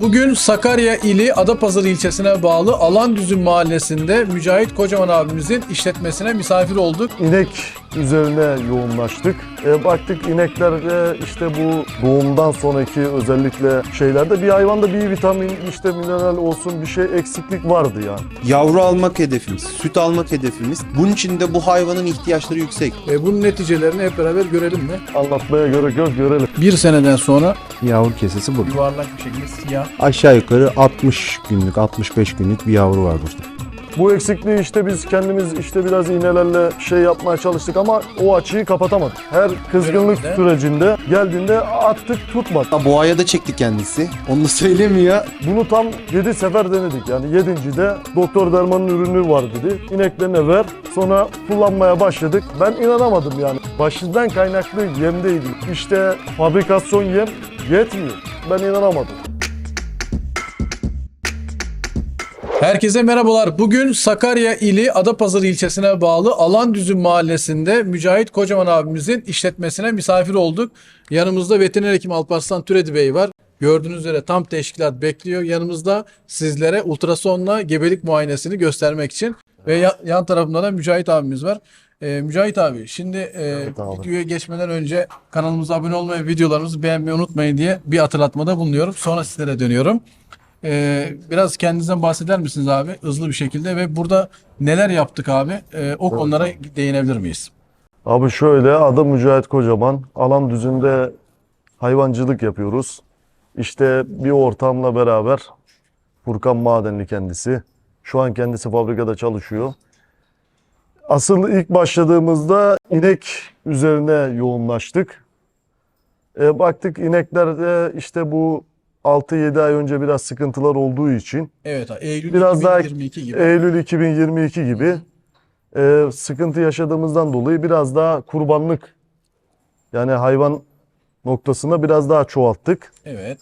Bugün Sakarya ili Adapazarı ilçesine bağlı Alandüzü mahallesinde Mücahit Kocaman abimizin işletmesine misafir olduk. İnek üzerine yoğunlaştık. E, baktık ineklerde işte bu doğumdan sonraki özellikle şeylerde bir hayvanda bir vitamin işte mineral olsun bir şey eksiklik vardı yani. Yavru almak hedefimiz, süt almak hedefimiz. Bunun için de bu hayvanın ihtiyaçları yüksek. E, bunun neticelerini hep beraber görelim mi? Anlatmaya gerek yok görelim. Bir seneden sonra Yavru kesesi bu. yuvarlak bir şekilde siyah. Aşağı yukarı 60 günlük, 65 günlük bir yavru var burada. Bu eksikliği işte biz kendimiz işte biraz iğnelerle şey yapmaya çalıştık ama o açıyı kapatamadık. Her kızgınlık Döneminde. sürecinde geldiğinde attık tutmadı. Ha, Boğaya da çekti kendisi. Onu da söylemiyor. Bunu tam 7 sefer denedik. Yani 7. Doktor Derman'ın ürünü var dedi. İneklerine ver. Sonra kullanmaya başladık. Ben inanamadım yani. Başından kaynaklı yemdeydi. İşte fabrikasyon yem yetmiyor. Ben inanamadım. Herkese merhabalar. Bugün Sakarya ili Adapazarı ilçesine bağlı Alandüzü mahallesinde Mücahit Kocaman abimizin işletmesine misafir olduk. Yanımızda veteriner hekim Alparslan Türedi Bey var. Gördüğünüz üzere tam teşkilat bekliyor. Yanımızda sizlere ultrasonla gebelik muayenesini göstermek için. Ve ya- yan tarafında da Mücahit abimiz var. Ee, Mücahit abi şimdi e, abi. videoya geçmeden önce kanalımıza abone olmayı, videolarımızı beğenmeyi unutmayın diye bir hatırlatmada bulunuyorum. Sonra sizlere dönüyorum. Ee, biraz kendinizden bahseder misiniz abi hızlı bir şekilde ve burada neler yaptık abi Ee, o konulara değinebilir miyiz? Abi şöyle adı Mücahit Kocaman. Alan düzünde hayvancılık yapıyoruz. İşte bir ortamla beraber Furkan Madenli kendisi. Şu an kendisi fabrikada çalışıyor. Asıl ilk başladığımızda inek üzerine yoğunlaştık. E, baktık ineklerde işte bu 6-7 ay önce biraz sıkıntılar olduğu için Evet Eylül Biraz daha 2022 gibi. Eylül 2022 gibi e, sıkıntı yaşadığımızdan dolayı biraz daha kurbanlık yani hayvan noktasında biraz daha çoğalttık. Evet.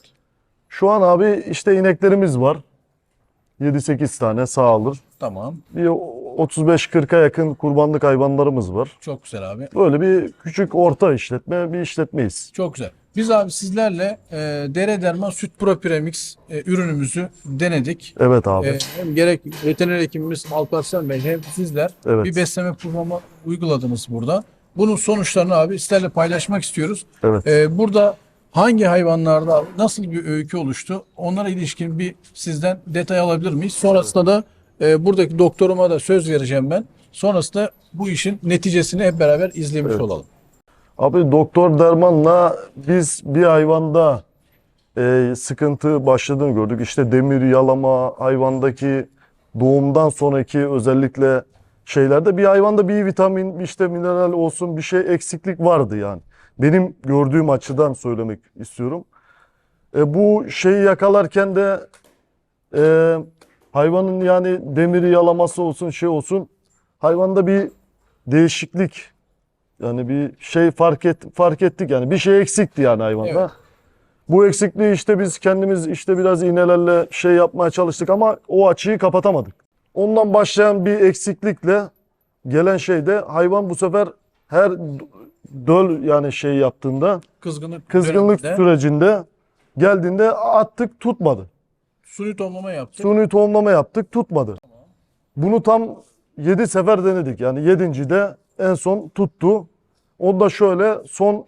Şu an abi işte ineklerimiz var. 7-8 tane sağılır. Tamam. Bir 35-40'a yakın kurbanlık hayvanlarımız var. Çok güzel abi. Böyle bir küçük orta işletme bir işletmeyiz. Çok güzel. Biz abi sizlerle e, Dere Derman Süt Pro Premix e, ürünümüzü denedik. Evet abi. E, hem gerek veteriner hekimimiz Alparslan Bey hem sizler Evet. bir besleme programı uyguladınız burada. Bunun sonuçlarını abi sizlerle paylaşmak istiyoruz. Evet. Ee, burada hangi hayvanlarda nasıl bir öykü oluştu? Onlara ilişkin bir sizden detay alabilir miyiz? Sonrasında da e, buradaki doktoruma da söz vereceğim ben. Sonrasında bu işin neticesini hep beraber izlemiş olalım. Abi doktor dermanla biz bir hayvanda e, sıkıntı başladığını gördük. İşte demir yalama hayvandaki doğumdan sonraki özellikle şeylerde bir hayvanda bir vitamin işte mineral olsun bir şey eksiklik vardı yani. Benim gördüğüm açıdan söylemek istiyorum. E, bu şeyi yakalarken de e, hayvanın yani demiri yalaması olsun şey olsun hayvanda bir değişiklik yani bir şey fark et fark ettik yani bir şey eksikti yani hayvanda. Evet. Bu eksikliği işte biz kendimiz işte biraz iğnelerle şey yapmaya çalıştık ama o açıyı kapatamadık. Ondan başlayan bir eksiklikle gelen şey de hayvan bu sefer her döl yani şey yaptığında Kızgınlık, kızgınlık döneminde sürecinde geldiğinde attık tutmadı. suni tohumlama yaptık. Suni tohumlama yaptık tutmadı. Bunu tam 7 sefer denedik. Yani 7. de en son tuttu. O da şöyle son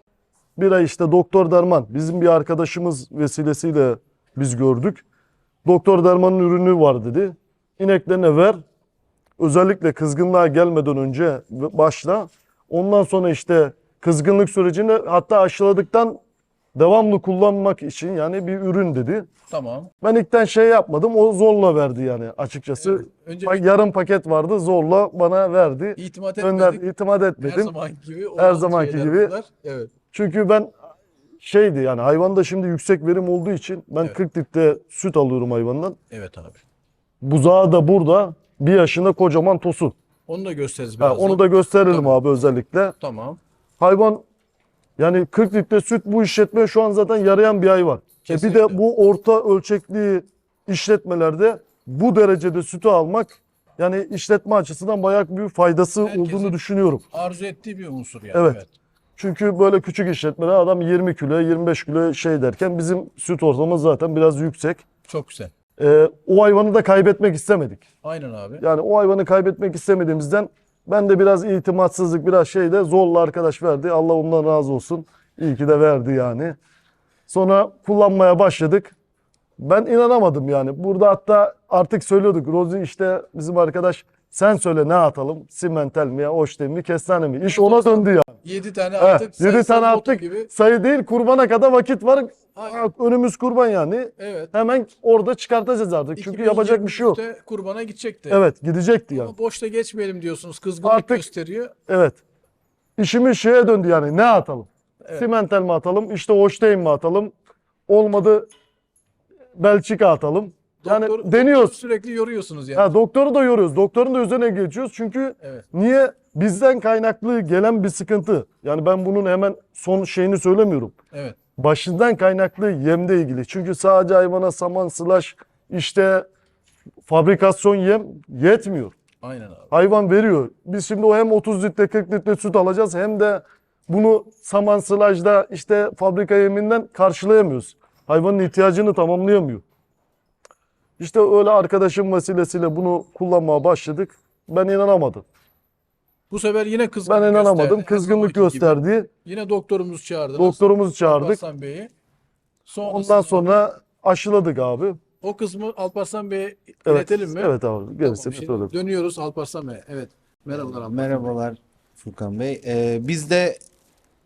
bir ay işte Doktor Derman bizim bir arkadaşımız vesilesiyle biz gördük. Doktor Derman'ın ürünü var dedi. İneklerine ver. Özellikle kızgınlığa gelmeden önce başla. Ondan sonra işte kızgınlık sürecinde hatta aşıladıktan devamlı kullanmak için yani bir ürün dedi. Tamam. Ben ilkten şey yapmadım. O zorla verdi yani açıkçası. Evet. Önce Pa- Yarım paket vardı zorla bana verdi. itimat Önder etmedik. itimat Her etmedim. zamanki gibi. Her zamanki gibi. bunlar. Evet. Çünkü ben şeydi yani hayvanda şimdi yüksek verim olduğu için ben Evet. 40 litre süt alıyorum hayvandan. Evet abi. Buzağı da burada bir yaşında kocaman tosun. Onu da gösteririz Ha, birazdan. onu da gösterelim Tamam. abi özellikle. Tamam. Hayvan yani 40 litre süt bu işletmeye şu an zaten yarayan bir hayvan. E bir Kesinlikle. de bu orta ölçekli işletmelerde bu derecede sütü almak yani işletme açısından bayağı bir faydası Herkesin- olduğunu düşünüyorum. Arzu ettiği bir unsur yani. Evet. Çünkü böyle küçük işletmeler adam 20 kilo 25 kilo şey derken bizim süt ortamımız zaten biraz yüksek. Çok güzel. Ee, o hayvanı da kaybetmek istemedik. Aynen abi. Yani o hayvanı kaybetmek istemediğimizden ben de biraz itimatsızlık biraz şeyde zorla arkadaş verdi. Allah ondan razı olsun. İyi ki de verdi yani. Sonra kullanmaya başladık. Ben inanamadım yani. Burada hatta artık söylüyorduk. Rozi işte bizim arkadaş sen söyle ne atalım? Simental mi ya, Oştem mi, kestane mi? İş ona döndü ya. 7 tane attık. 7 sayısal tane loto attık. Gibi. Sayı değil kurbana kadar vakit var. Aynen. Önümüz kurban yani. Evet. Hemen orada çıkartacağız artık. Çünkü yapacak bir şey yok. 2023'te kurbana gidecekti. Evet gidecekti yani. Ama boşta geçmeyelim diyorsunuz. Kızgınlık Artık- gösteriyor. Evet. İşimiz şeye döndü yani. Ne atalım? Evet. Simental mi atalım? İşte Holstein mi atalım? Olmadı Belçika atalım. Yani Doktor- deniyoruz. Sürekli yoruyorsunuz yani. Ha, doktoru da yoruyoruz. Doktorun da üzerine geçiyoruz. Çünkü Evet. niye? Bizden kaynaklı gelen bir sıkıntı. Yani ben bunun hemen son şeyini söylemiyorum. Evet. Başından kaynaklı yemde ilgili. Çünkü sadece hayvana saman, sılaş, işte fabrikasyon yem yetmiyor. Aynen abi. Hayvan veriyor. Biz şimdi o hem 30 litre 40 litre süt alacağız hem de bunu saman sılajda işte fabrika yeminden karşılayamıyoruz. Hayvanın ihtiyacını tamamlayamıyor. İşte öyle arkadaşım vesilesiyle bunu kullanmaya başladık. Ben inanamadım. Bu sefer yine kızgınlık Ben inanamadım. gösterdi. Kızgınlık zamanki gibi. gösterdi. Yine doktorumuzu çağırdınız. Doktorumuzu çağırdık. Alparslan Bey'i. Ondan sonra aşıladık abi. o kısmı Alparslan Bey'e Evet. iletelim mi? Evet abi. Tamam, şimdi söyledim. Dönüyoruz Alparslan Bey. Evet. Merhabalar Alparslan Bey. Merhabalar Furkan Bey. Ee, biz de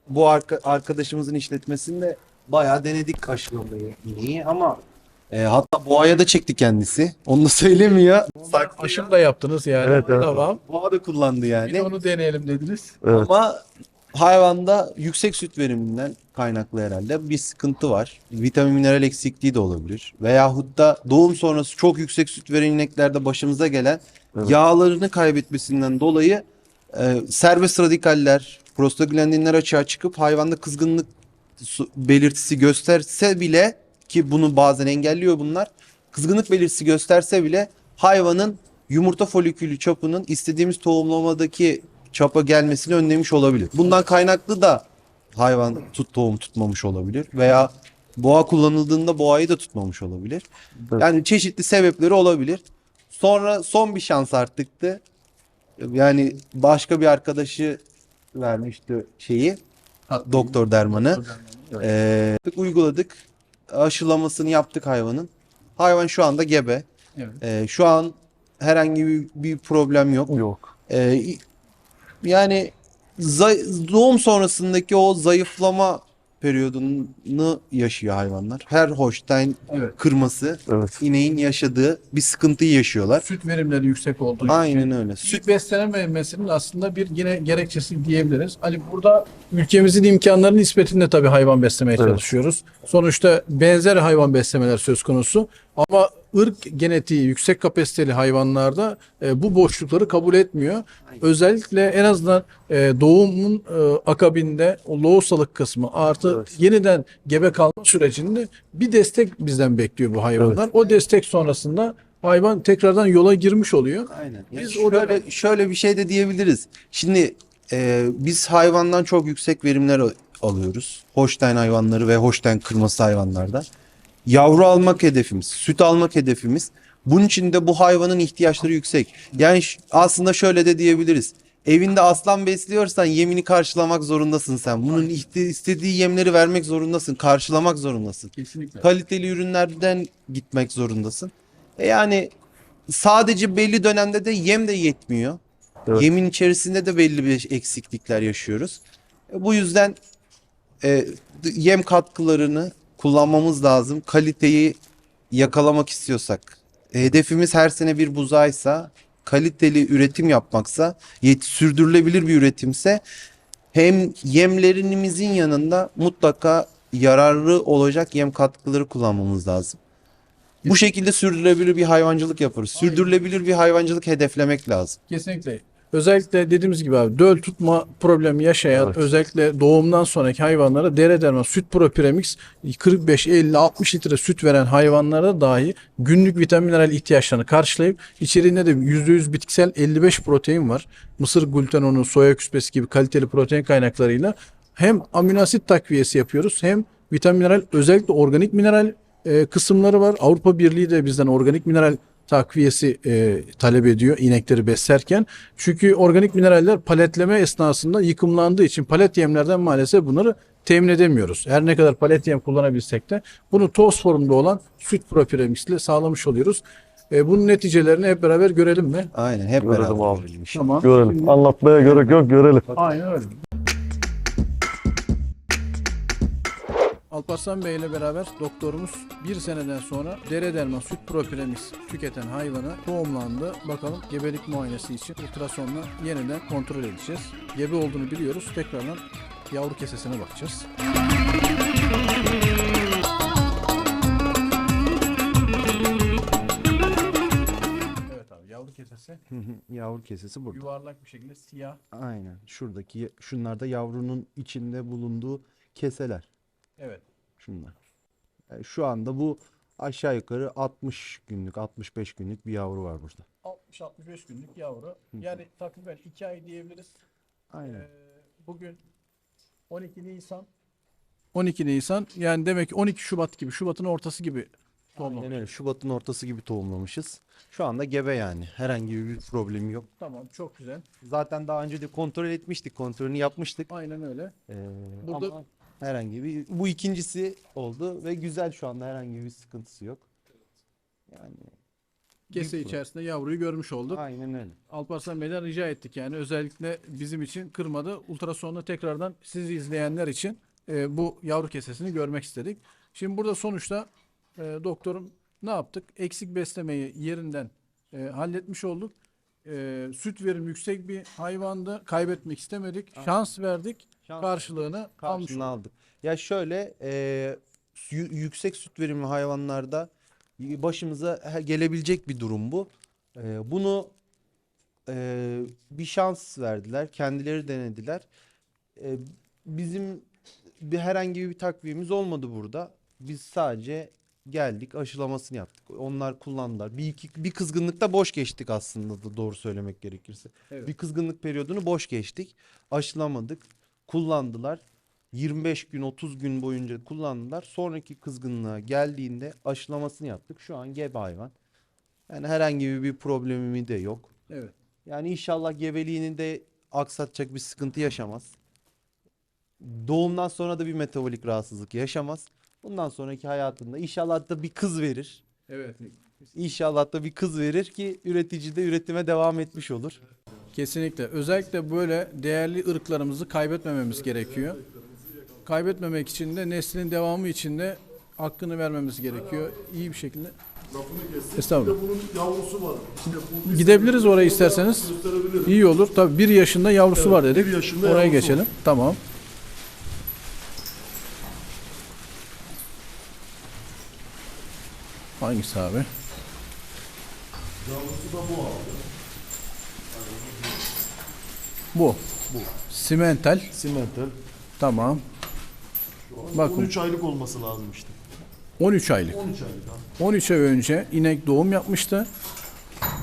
bu arka- arkadaşımızın işletmesinde bayağı denedik aşılamayı ineği ama e, hatta boğaya da çekti kendisi. Onu da söylemiyor. Saklı Aşım da yaptınız yani. Evet, evet. Tamam. Boğa da kullandı Bir de yani. onu deneyelim dediniz. Evet. Ama hayvanda yüksek süt veriminden kaynaklı herhalde bir sıkıntı var. Vitamin mineral eksikliği de olabilir. Veyahut da doğum sonrası çok yüksek süt veren ineklerde başımıza gelen Evet. yağlarını kaybetmesinden dolayı e, serbest radikaller, prostaglandinler açığa çıkıp hayvanda kızgınlık belirtisi gösterse bile ki bunu bazen engelliyor bunlar. Kızgınlık belirtisi gösterse bile hayvanın yumurta folikülü çapının istediğimiz tohumlamadaki çapa gelmesini önlemiş olabilir. Bundan kaynaklı da hayvan tut tohum tutmamış olabilir veya boğa kullanıldığında boğayı da tutmamış olabilir. Yani çeşitli sebepleri olabilir. Sonra son bir şans arttıktı. Yani başka bir arkadaşı vermişti şeyi doktor dermanı. Ee, uyguladık. Aşılamasını yaptık hayvanın. Hayvan şu anda gebe. Evet. Ee, şu an herhangi bir, bir problem yok. Yok. Ee, yani zay- doğum sonrasındaki o zayıflama periyodunu yaşıyor hayvanlar. Her Holstein Evet. kırması Evet. ineğin yaşadığı bir sıkıntıyı yaşıyorlar. Süt verimleri yüksek olduğu için. Aynen öyle. Süt Süt beslenememesinin aslında bir yine gerekçesi diyebiliriz. Hani burada ülkemizin imkanları nispetinde tabii hayvan beslemeye Evet. çalışıyoruz. Sonuçta benzer hayvan beslemeler söz konusu. Ama ırk genetiği yüksek kapasiteli hayvanlarda e, bu boşlukları kabul etmiyor. Özellikle en azından e, doğumun e, akabinde o lohusalık kısmı artı Evet. yeniden gebe kalma sürecinde bir destek bizden bekliyor bu hayvanlar. O destek sonrasında hayvan tekrardan yola girmiş oluyor. Aynen. Biz Biz şöyle, dönem- şöyle bir şey de diyebiliriz. Şimdi e, biz hayvandan çok yüksek verimler al- alıyoruz. Holstein hayvanları ve Holstein kırması hayvanlarda. Yavru almak hedefimiz, süt almak hedefimiz. Bunun için de bu hayvanın ihtiyaçları yüksek. Yani aslında şöyle de diyebiliriz. Evinde aslan besliyorsan yemini karşılamak zorundasın sen. Bunun istediği yemleri vermek zorundasın, karşılamak zorundasın Kesinlikle. kaliteli ürünlerden gitmek zorundasın. E yani sadece belli dönemde de yem de yetmiyor. Evet. Yemin içerisinde de belli bir eksiklikler yaşıyoruz. E bu yüzden e, yem katkılarını kullanmamız lazım. Kaliteyi yakalamak istiyorsak. Hedefimiz her sene bir buzaysa, kaliteli üretim yapmaksa, yet- sürdürülebilir bir üretimse hem yemlerimizin yanında mutlaka yararlı olacak yem katkıları kullanmamız lazım. Bu şekilde sürdürülebilir bir hayvancılık yaparız. Sürdürülebilir bir hayvancılık hedeflemek lazım. Kesinlikle. Özellikle dediğimiz gibi abi döl tutma problemi yaşayan Evet. özellikle doğumdan sonraki hayvanlara dere derman süt propremix 45 50 60 litre süt veren hayvanlara dahi günlük vitamin mineral ihtiyaçlarını karşılayıp içeriğinde de %100 bitkisel 55 protein var. Mısır glutenonu, soya küspesi gibi kaliteli protein kaynaklarıyla hem amino asit takviyesi yapıyoruz hem vitamin mineral özellikle organik mineral e, kısımları var. Avrupa Birliği de bizden organik mineral takviyesi e, talep ediyor inekleri beslerken. Çünkü organik mineraller paletleme esnasında yıkımlandığı için palet yemlerden maalesef bunları temin edemiyoruz. Her ne kadar palet yem kullanabilsek de bunu toz formda olan süt propiremisle sağlamış oluyoruz. E, bunun neticelerini hep beraber görelim mi? Aynen hep Görelim beraber abi. Tamam. Görelim. Anlatmaya gerek yok görelim. Aynen öyle. Alparslan Bey ile beraber doktorumuz bir seneden sonra dere derman süt propiremis tüketen hayvanı tohumlandı. Bakalım gebelik muayenesi için ultrasonla yeniden kontrol edeceğiz. Gebe olduğunu biliyoruz. Tekrardan yavru kesesine bakacağız. Evet abi yavru kesesi Yavru kesesi burada. yuvarlak bir şekilde siyah. Aynen. Şuradaki şunlar da yavrunun içinde bulunduğu keseler. Evet. Şunlar. Yani şu anda bu aşağı yukarı 60 günlük, 65 günlük bir yavru var burada. 60-65 günlük yavru. Yani takriben 2 ay diyebiliriz. Aynen. Ee, bugün 12 Nisan. 12 Nisan yani demek ki 12 Şubat gibi Şubat'ın ortası gibi tohumlamış. Aynen öyle. Şubat'ın ortası gibi tohumlamışız. Şu anda gebe yani. Herhangi bir problemi yok. Tamam çok güzel. Zaten daha önce de kontrol etmiştik. Kontrolünü yapmıştık. Aynen öyle. Ee, Burada- ama herhangi bir bu ikincisi oldu ve güzel şu anda herhangi bir sıkıntısı yok. Yani Kese içerisinde yavruyu görmüş olduk. aynen öyle. Alparslan Bey'den rica ettik yani özellikle bizim için kırmadı. Ultrasonda tekrardan sizi izleyenler için e, bu yavru kesesini görmek istedik. Şimdi burada sonuçta e, doktorum ne yaptık? Eksik beslemeyi yerinden e, halletmiş olduk. E, süt verim yüksek bir hayvandı. Kaybetmek istemedik. Şans verdik. Şans Karşılığını karşılığını aldık. Ya şöyle e, yü- yüksek süt verimli hayvanlarda başımıza gelebilecek bir durum bu. E, bunu e, bir şans verdiler. Kendileri denediler. E, bizim bir herhangi bir takvimimiz olmadı burada. Biz sadece geldik aşılamasını yaptık. Onlar kullandılar. Bir iki bir kızgınlıkta boş geçtik aslında da doğru söylemek gerekirse. Evet. Bir kızgınlık periyodunu boş geçtik. Aşılamadık. Kullandılar. 25 gün 30 gün boyunca kullandılar. Sonraki kızgınlığa geldiğinde aşılamasını yaptık. Şu an gebe hayvan. Yani herhangi bir problemi de yok. Evet. Yani inşallah gebeliğini de aksatacak bir sıkıntı yaşamaz. Doğumdan sonra da bir metabolik rahatsızlık yaşamaz. Bundan sonraki hayatında inşallah da bir kız verir. Evet. İnşallah da bir kız verir ki üretici de üretime devam etmiş olur. Kesinlikle. Özellikle böyle değerli ırklarımızı kaybetmememiz gerekiyor. Kaybetmemek için de neslin devamı için de hakkını vermemiz gerekiyor. İyi bir şekilde. Estağfurullah. Bunun yavrusu var. Gidebiliriz oraya isterseniz. İyi olur. Tabii bir yaşında yavrusu var dedik. bir yaşında Oraya yavrusu geçelim. Tamam. Hangisi abi? Yavrusu da bu abi. Bu. Bu. Simental. Simental. Tamam. Bakın. 13 aylık olması lazım işte. 13 aylık. 13 aylık abi. 13 ay önce inek doğum yapmıştı.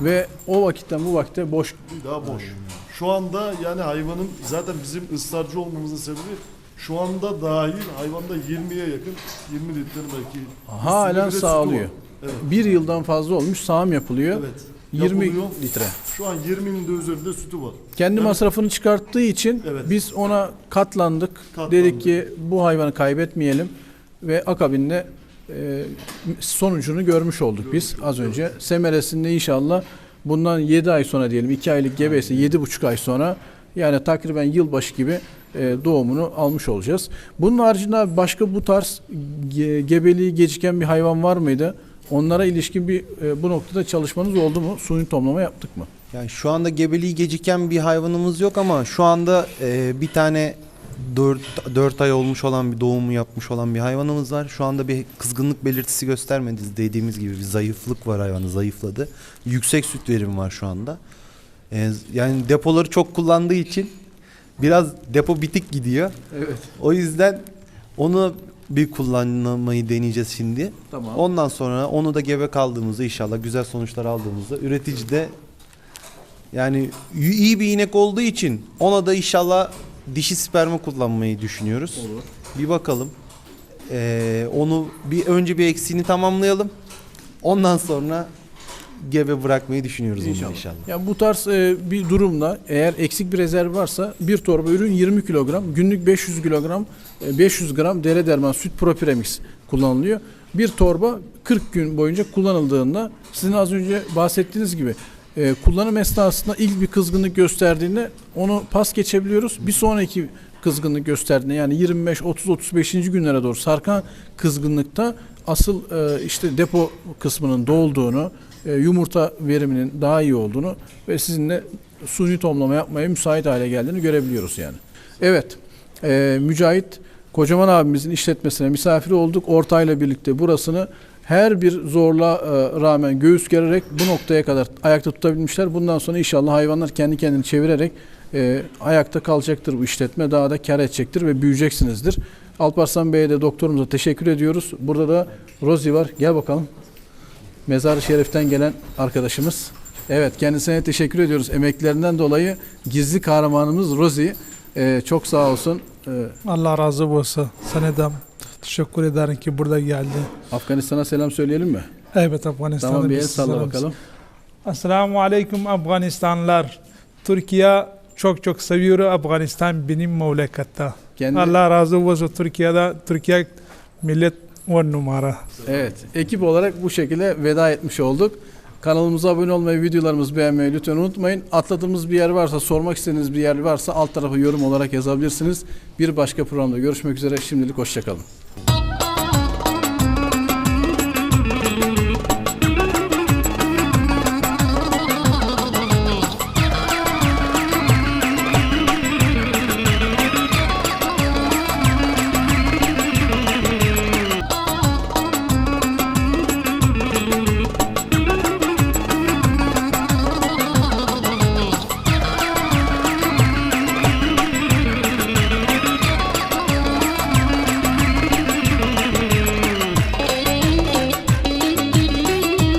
Ve o vakitten bu vakte boş. Bir daha boş. Şu anda yani hayvanın zaten bizim ısrarcı olmamızın sebebi şu anda dahil hayvanda 20'ye yakın 20 litre belki. Halen sağlıyor. Evet. Bir yıldan fazla olmuş sağım yapılıyor. Evet. 20 Yapılıyor. litre. Şu an 20'nin de üzerinde sütü var. Kendi Evet. masrafını çıkarttığı için Evet. biz ona katlandık. Katlandık. Dedik ki bu hayvanı kaybetmeyelim ve akabinde e, sonucunu görmüş olduk biz az önce. Semeresinde inşallah bundan 7 ay sonra diyelim 2 aylık gebeyse 7,5 ay sonra yani takriben yılbaşı gibi e, doğumunu almış olacağız. Bunun haricinde başka bu tarz ge- gebeliği geciken bir hayvan var mıydı? Onlara ilişkin bir e, bu noktada çalışmanız oldu mu? Suni tomlama yaptık mı? Yani şu anda gebeliği geciken bir hayvanımız yok ama şu anda e, bir tane 4, 4 ay olmuş olan bir doğumu yapmış olan bir hayvanımız var. Şu anda bir kızgınlık belirtisi göstermedi. Dediğimiz gibi bir zayıflık var hayvanı zayıfladı. Yüksek süt verimi var şu anda. E, yani depoları çok kullandığı için biraz depo bitik gidiyor. Evet. O yüzden onu bir kullanmayı deneyeceğiz şimdi. Tamam. Ondan sonra onu da gebe kaldığımızda inşallah güzel sonuçlar aldığımızda üretici de yani iyi bir inek olduğu için ona da inşallah dişi sperma kullanmayı düşünüyoruz. Olur. Bir bakalım. Ee, onu bir önce bir eksiğini tamamlayalım. Ondan sonra gebe bırakmayı düşünüyoruz İnşallah. inşallah. Ya bu tarz e, bir durumda eğer eksik bir rezerv varsa bir torba ürün 20 kilogram, günlük 500 kilogram, e, 500 gram dere derman süt propremix kullanılıyor. Bir torba 40 gün boyunca kullanıldığında sizin az önce bahsettiğiniz gibi e, kullanım esnasında ilk bir kızgınlık gösterdiğinde onu pas geçebiliyoruz. Bir sonraki kızgınlık gösterdiğinde yani 25 30 35. günlere doğru sarkan kızgınlıkta asıl e, işte depo kısmının dolduğunu, yumurta veriminin daha iyi olduğunu ve sizinle suni tomlama yapmaya müsait hale geldiğini görebiliyoruz yani. Evet, e, Mücahit Kocaman abimizin işletmesine misafir olduk. Ortayla birlikte burasını her bir zorluğa e, rağmen göğüs gererek bu noktaya kadar ayakta tutabilmişler. Bundan sonra inşallah hayvanlar kendi kendini çevirerek e, ayakta kalacaktır bu işletme. Daha da kar edecektir ve büyüyeceksinizdir. Alparslan Bey'e de doktorumuza teşekkür ediyoruz. Burada da Rozi var. Gel bakalım. Mezar-ı Şerif'ten gelen arkadaşımız. Evet kendisine teşekkür ediyoruz. Emeklerinden dolayı gizli kahramanımız Rozi. Ee, çok sağ olsun. Ee, Allah razı olsun. Sana da teşekkür ederim ki burada geldi. Afganistan'a selam söyleyelim mi? Evet Afganistan'da Tamam bir el salla bakalım. Esselamu Aleyküm Afganistanlılar. Türkiye çok çok seviyor Afganistan benim memlekette. Kendi, Allah razı olsun Türkiye'de. Türkiye millet on numara. Evet ekip olarak bu şekilde veda etmiş olduk. Kanalımıza abone olmayı, videolarımızı beğenmeyi lütfen unutmayın. Atladığımız bir yer varsa, sormak istediğiniz bir yer varsa alt tarafa yorum olarak yazabilirsiniz. Bir başka programda görüşmek üzere. Şimdilik hoşçakalın.